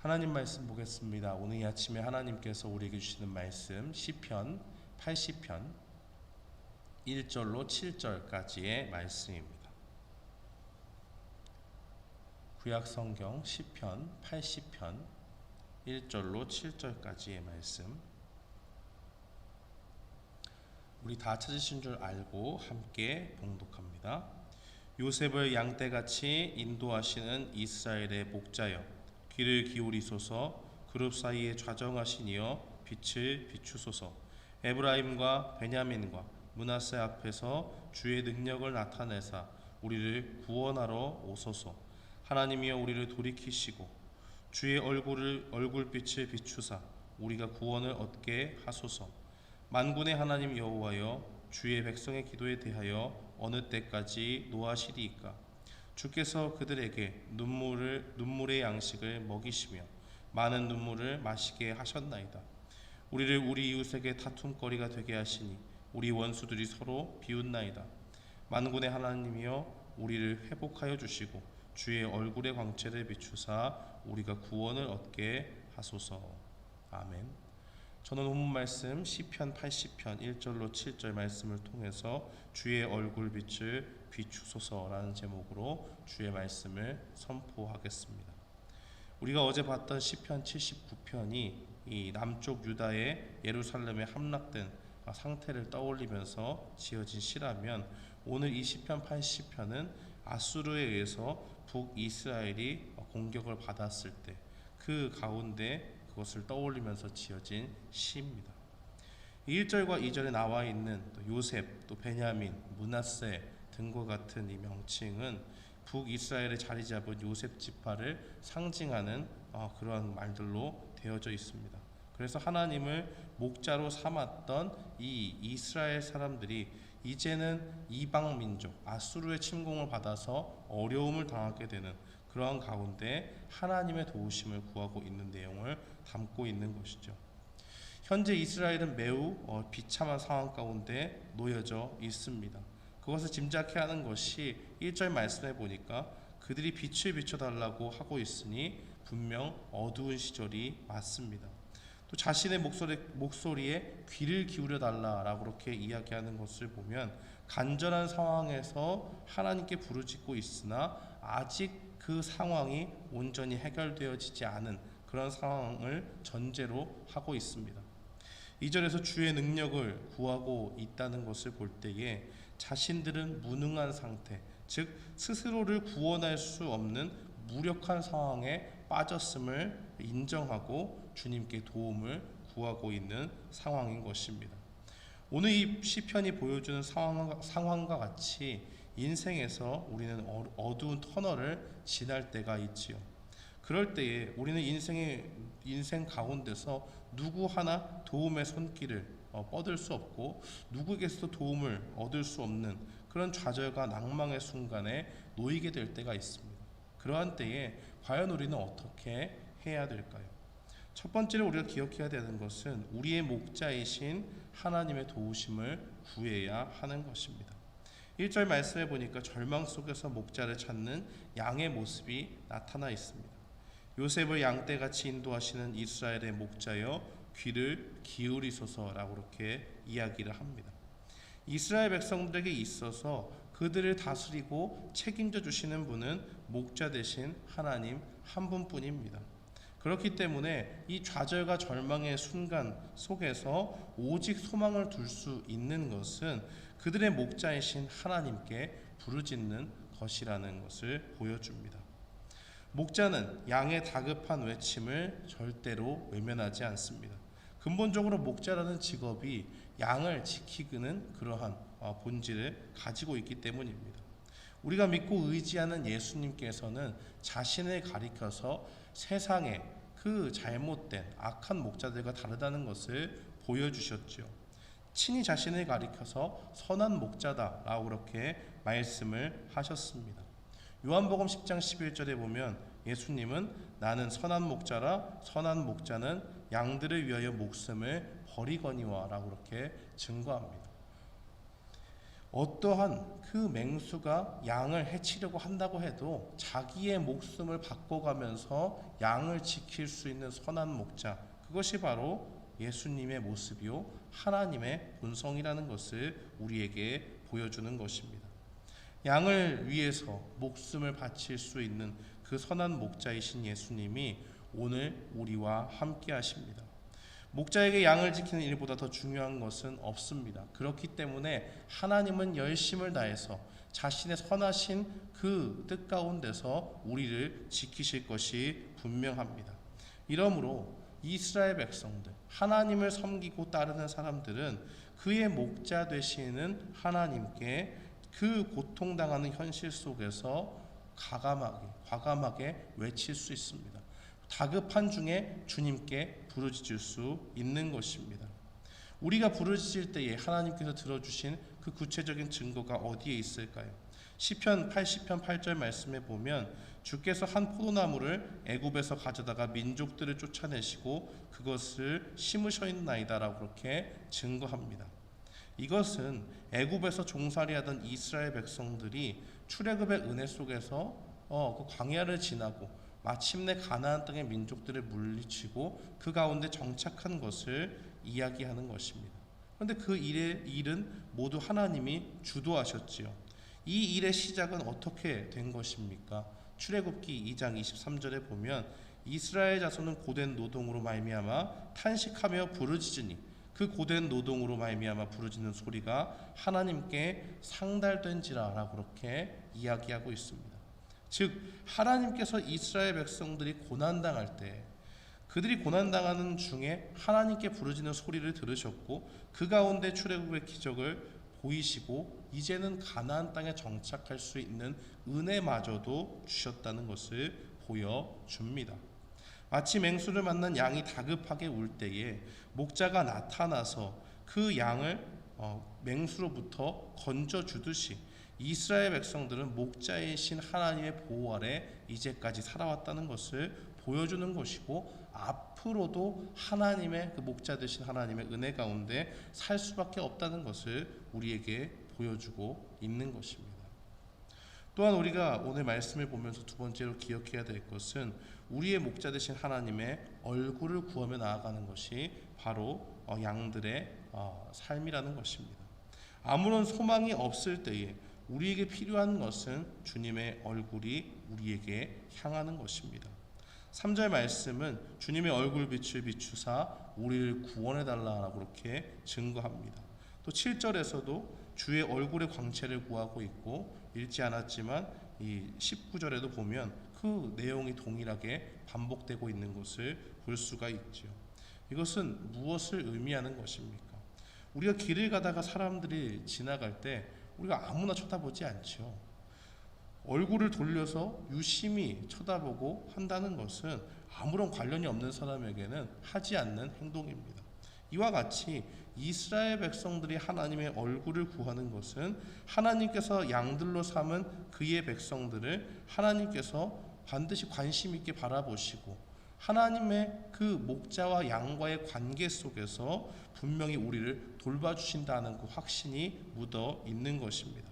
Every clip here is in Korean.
하나님 말씀 보겠습니다. 오늘 이 아침에 하나님께서 우리에게 주시는 말씀 시편 80편 1절로 7절까지의 말씀입니다. 구약 성경 시편 80편 1절로 7절까지의 말씀 우리 다 찾으신 줄 알고 함께 봉독합니다. 요셉을 양떼같이 인도하시는 이스라엘의 목자여 귀를 기울이소서. 그룹 사이에 좌정하신 이여 빛을 비추소서. 에브라임과 베냐민과 문하세 앞에서 주의 능력을 나타내사 우리를 구원하러 오소서. 하나님이여 우리를 돌이키시고 주의 얼굴을 얼굴빛을 비추사 우리가 구원을 얻게 하소서. 만군의 하나님 여호와여 주의 백성의 기도에 대하여 어느 때까지 노하시리이까 주께서 그들에게 눈물을 눈물의 양식을 먹이시며 많은 눈물을 마시게 하셨나이다. 우리를 우리 이웃에게 다툼거리가 되게 하시니 우리 원수들이 서로 비웃나이다. 만군의 하나님이여 우리를 회복하여 주시고 주의 얼굴의 광채를 비추사 우리가 구원을 얻게 하소서. 아멘. 저는 본문 말씀 시편 80편 1절로 7절 말씀을 통해서 주의 얼굴 빛을 비추소서라는 제목으로 주의 말씀을 선포하겠습니다. 우리가 어제 봤던 시편 79편이 이 남쪽 유다의 예루살렘에 함락된 상태를 떠올리면서 지어진 시라면 오늘 이 시편 80편은 아수르에 의해서 북이스라엘이 공격을 받았을 때 그 가운데 그것을 떠올리면서 지어진 시입니다. 1절과 2절에 나와 있는 또 요셉, 또 베냐민, 문하세 등과 같은 이 명칭은 북이스라엘에 자리 잡은 요셉 지파를 상징하는 어, 그러한 말들로 되어져 있습니다. 그래서 하나님을 목자로 삼았던 이 이스라엘 사람들이 이제는 이방 민족 아수르의 침공을 받아서 어려움을 당하게 되는 그러한 가운데 하나님의 도우심을 구하고 있는 내용을 담고 있는 것이죠. 현재 이스라엘은 매우 어, 비참한 상황 가운데 놓여져 있습니다. 그것을 짐작해 하는 것이 1절 말씀해 보니까 그들이 빛을 비춰달라고 하고 있으니 분명 어두운 시절이 맞습니다. 또 자신의 목소리, 목소리에 귀를 기울여 달라라고 그렇게 이야기하는 것을 보면 간절한 상황에서 하나님께 부르짖고 있으나 아직 그 상황이 온전히 해결되어지지 않은 그런 상황을 전제로 하고 있습니다. 2절에서 주의 능력을 구하고 있다는 것을 볼 때에 자신들은 무능한 상태, 즉 스스로를 구원할 수 없는 무력한 상황에 빠졌음을 인정하고 주님께 도움을 구하고 있는 상황인 것입니다. 오늘 이 시편이 보여주는 상황과, 같이 인생에서 우리는 어두운 터널을 지날 때가 있지요. 그럴 때에 우리는 인생의 인생 가운데서 누구 하나 도움의 손길을 어, 뻗을 수 없고 누구에게서도 도움을 얻을 수 없는 그런 좌절과 낭망의 순간에 놓이게 될 때가 있습니다. 그러한 때에 과연 우리는 어떻게 해야 될까요? 첫 번째로 우리가 기억해야 되는 것은 우리의 목자이신 하나님의 도우심을 구해야 하는 것입니다. 1절 말씀해 보니까 절망 속에서 목자를 찾는 양의 모습이 나타나 있습니다. 요셉을 양떼같이 인도하시는 이스라엘의 목자여 귀를 기울이소서라고 그렇게 이야기를 합니다. 이스라엘 백성들에게 있어서 그들을 다스리고 책임져 주시는 분은 목자 대신 하나님 한 분뿐입니다. 그렇기 때문에 이 좌절과 절망의 순간 속에서 오직 소망을 둘 수 있는 것은 그들의 목자이신 하나님께 부르짖는 것이라는 것을 보여줍니다. 목자는 양의 다급한 외침을 절대로 외면하지 않습니다. 근본적으로 목자라는 직업이 양을 지키는 그러한 어, 본질을 가지고 있기 때문입니다. 우리가 믿고 의지하는 예수님께서는 자신을 가리켜서 세상에 그 잘못된 악한 목자들과 다르다는 것을 보여주셨죠. 친히 자신을 가리켜서 선한 목자다라고 그렇게 말씀을 하셨습니다. 요한복음 10장 11절에 보면 예수님은 나는 선한 목자라 선한 목자는 양들을 위하여 목숨을 버리거니와라고 그렇게 증거합니다. 어떠한 그 맹수가 양을 해치려고 한다고 해도 자기의 목숨을 바꿔가면서 양을 지킬 수 있는 선한 목자 그것이 바로 예수님의 모습이요 하나님의 본성이라는 것을 우리에게 보여주는 것입니다. 양을 위해서 목숨을 바칠 수 있는 그 선한 목자이신 예수님이 오늘 우리와 함께 하십니다. 목자에게 양을 지키는 일보다 더 중요한 것은 없습니다. 그렇기 때문에 하나님은 열심을 다해서 자신의 선하신 그 뜻 가운데서 우리를 지키실 것이 분명합니다. 이러므로 이스라엘 백성들, 하나님을 섬기고 따르는 사람들은 그의 목자 되시는 하나님께 그 고통당하는 현실 속에서 가감하게, 과감하게 외칠 수 있습니다. 다급한 중에 주님께 부르짖을 수 있는 것입니다. 우리가 부르짖을 때에 하나님께서 들어주신 그 구체적인 증거가 어디에 있을까요? 시편 80편 8절 말씀에 보면 주께서 한 포도나무를 애굽에서 가져다가 민족들을 쫓아내시고 그것을 심으셨나이다라고 그렇게 증거합니다. 이것은 애굽에서 종살이하던 이스라엘 백성들이 출애굽의 은혜 속에서 어, 그 광야를 지나고 마침내 가나안 땅의 민족들을 물리치고 그 가운데 정착한 것을 이야기하는 것입니다. 그런데 그 일의 일은 모두 하나님이 주도하셨지요. 이 일의 시작은 어떻게 된 것입니까? 출애굽기 2장 23절에 보면 이스라엘 자손은 고된 노동으로 말미암아 탄식하며 부르짖으니 그 고된 노동으로 말미암아 부르짖는 소리가 하나님께 상달된지라라고 그렇게 이야기하고 있습니다. 즉 하나님께서 이스라엘 백성들이 고난 당할 때 그들이 고난 당하는 중에 하나님께 부르짖는 소리를 들으셨고 그 가운데 출애굽의 기적을 보이시고 이제는 가나안 땅에 정착할 수 있는 은혜마저도 주셨다는 것을 보여 줍니다. 마치 맹수를 만난 양이 다급하게 울 때에 목자가 나타나서 그 양을 어, 맹수로부터 건져 주듯이 이스라엘 백성들은 목자이신 하나님의 보호 아래 이제까지 살아왔다는 것을 보여주는 것이고 앞으로도 하나님의 그 목자 되신 하나님의 은혜 가운데 살 수밖에 없다는 것을 우리에게 보여주고 있는 것입니다. 또한 우리가 오늘 말씀을 보면서 두 번째로 기억해야 될 것은 우리의 목자 되신 하나님의 얼굴을 구하며 나아가는 것이 바로 어, 양들의 어, 삶이라는 것입니다. 아무런 소망이 없을 때에 우리에게 필요한 것은 주님의 얼굴이 우리에게 향하는 것입니다. 3절 말씀은 주님의 얼굴 빛을 비추사 우리를 구원해 달라라고 그렇게 증거합니다. 또 7절에서도 주의 얼굴의 광채를 구하고 있고 읽지 않았지만 이 19절에도 보면 그 내용이 동일하게 반복되고 있는 것을 볼 수가 있죠. 이것은 무엇을 의미하는 것입니까? 우리가 길을 가다가 사람들이 지나갈 때 우리가 아무나 쳐다보지 않죠. 얼굴을 돌려서 유심히 쳐다보고 한다는 것은 아무런 관련이 없는 사람에게는 하지 않는 행동입니다. 이와 같이 이스라엘 백성들이 하나님의 얼굴을 구하는 것은 하나님께서 양들로 삼은 그의 백성들을 하나님께서 반드시 관심 있게 바라보시고 하나님의 그 목자와 양과의 관계 속에서 분명히 우리를 돌봐주신다는 그 확신이 묻어 있는 것입니다.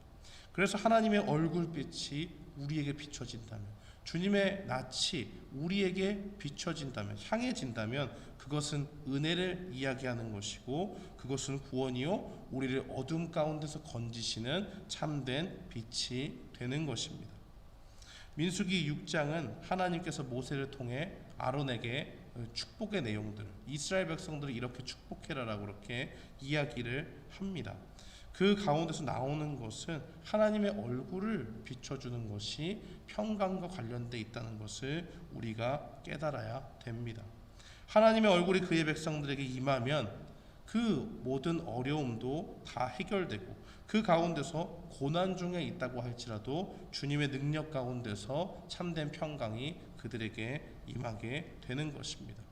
그래서 하나님의 얼굴빛이 우리에게 비춰진다면 주님의 낯이 우리에게 비춰진다면 향해진다면 그것은 은혜를 이야기하는 것이고 그것은 구원이요 우리를 어둠 가운데서 건지시는 참된 빛이 되는 것입니다. 민수기 6장은 하나님께서 모세를 통해 아론에게 축복의 내용들 이스라엘 백성들을 이렇게 축복해라라고 그렇게 이야기를 합니다. 그 가운데서 나오는 것은 하나님의 얼굴을 비춰주는 것이 평강과 관련돼 있다는 것을 우리가 깨달아야 됩니다. 하나님의 얼굴이 그의 백성들에게 임하면 그 모든 어려움도 다 해결되고 그 가운데서 고난 중에 있다고 할지라도 주님의 능력 가운데서 참된 평강이 그들에게 임하게 되는 것입니다.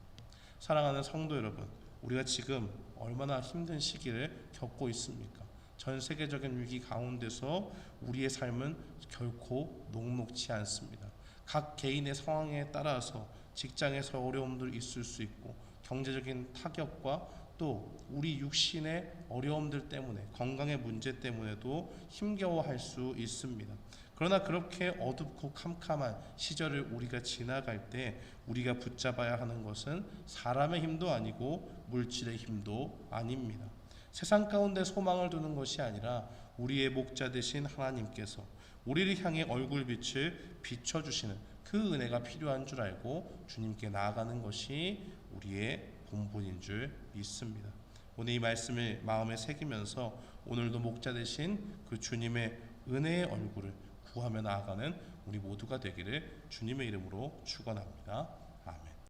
사랑하는 성도 여러분, 우리가 지금 얼마나 힘든 시기를 겪고 있습니까? 전 세계적인 위기 가운데서 우리의 삶은 결코 녹록치 않습니다. 각 개인의 상황에 따라서 직장에서 어려움들 있을 수 있고 경제적인 타격과 또 우리 육신의 어려움들 때문에 건강의 문제 때문에도 힘겨워할 수 있습니다. 그러나 그렇게 어둡고 캄캄한 시절을 우리가 지나갈 때 우리가 붙잡아야 하는 것은 사람의 힘도 아니고 물질의 힘도 아닙니다. 세상 가운데 소망을 두는 것이 아니라 우리의 목자 되신 하나님께서 우리를 향해 얼굴빛을 비춰주시는 그 은혜가 필요한 줄 알고 주님께 나아가는 것이 우리의 본분인 줄 믿습니다. 오늘 이 말씀을 마음에 새기면서 오늘도 목자 되신 그 주님의 은혜의 얼굴을 구하며 나아가는 우리 모두가 되기를 주님의 이름으로 축원합니다.